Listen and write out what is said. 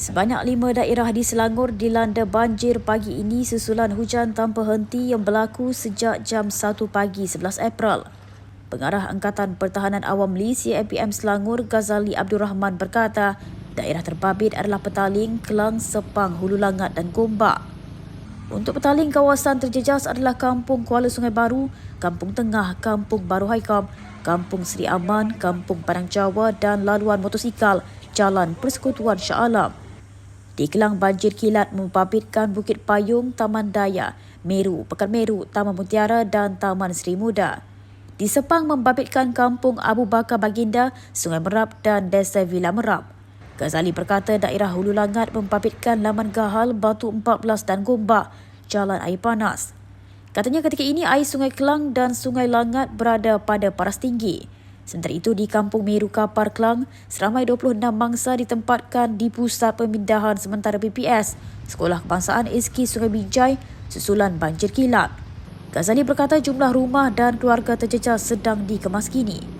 Sebanyak lima daerah di Selangor dilanda banjir pagi ini susulan hujan tanpa henti yang berlaku sejak jam 1 pagi 11 April. Pengarah Angkatan Pertahanan Awam Malaysia APM Selangor Ghazali Abdul Rahman berkata, daerah terbabit adalah Petaling, Kelang, Sepang, Hulu Langat dan Gombak. Untuk petaling kawasan terjejas adalah Kampung Kuala Sungai Baru, Kampung Tengah, Kampung Baru Haikam, Kampung Seri Aman, Kampung Padang Jawa dan laluan motosikal Jalan Persekutuan Shah Alam. Di Kelang banjir kilat membabitkan Bukit Payung, Taman Daya, Meru, Pekan Meru, Taman Mutiara dan Taman Seri Muda. Di Sepang membabitkan Kampung Abu Bakar Baginda, Sungai Merap dan Desa Villa Merap. Ghazali berkata daerah Hulu Langat membabitkan Laman Gahal, Batu 14 dan Gombak, Jalan Air Panas. Katanya ketika ini air Sungai Kelang dan Sungai Langat berada pada paras tinggi. Sementara itu di Kampung Meru Kapar Kelang, seramai 26 mangsa ditempatkan di pusat pemindahan sementara BPS, Sekolah Kebangsaan SK Sungai Bijai, susulan banjir kilat. Ghazali berkata jumlah rumah dan keluarga terjejas sedang dikemas kini.